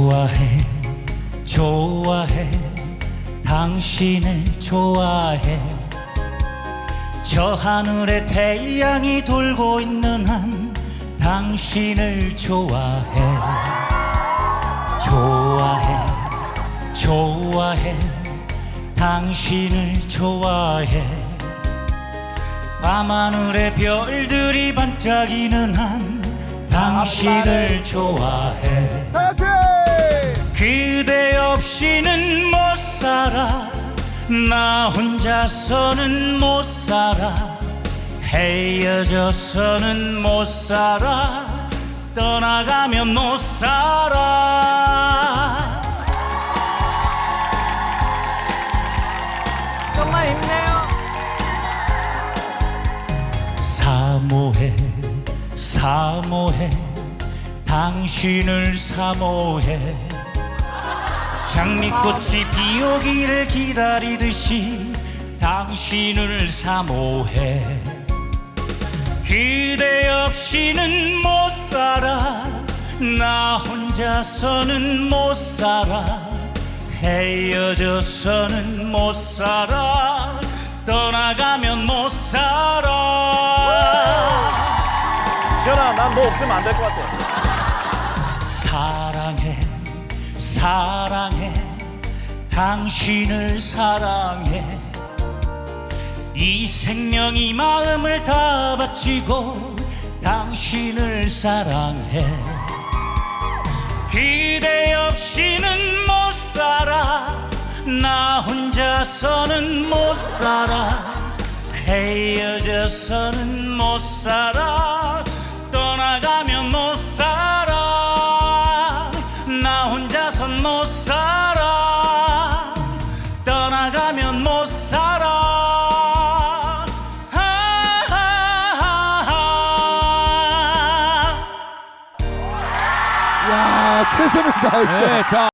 좋아해 좋아해 당신을 좋아해. 저 하늘에 태양이 돌고 있는 한 당신을 좋아해. 좋아해 좋아해 당신을 좋아해. 밤하늘에 별들이 반짝이는 한 당신을 좋아해. 없이는 못 살아. 나 혼자서는 못 살아. 헤어져서는 못 살아. 떠나가면 못 살아. 정말 힘내요. 사모해 사모해. 당신을 사모해 장미꽃이 피오기를 기다리듯이 당신을 사모해. 그대 없이는 못 살아. 나 혼자서는 못 살아. 헤어져서는 못 살아. 떠나가면 못 살아. 지현아 난 너 없으면 안 될 것 같아. 사랑해 사랑해. 당신을 사랑해. 이 생명이 마음을 다 바치고 당신을 사랑해. 그대 없이는 못 살아. 나 혼자서는 못 살아. 헤어져서는 못 살아 혼자선 못 살아. 떠나가면 못 살아. 야 최선을 다했어 네, 자.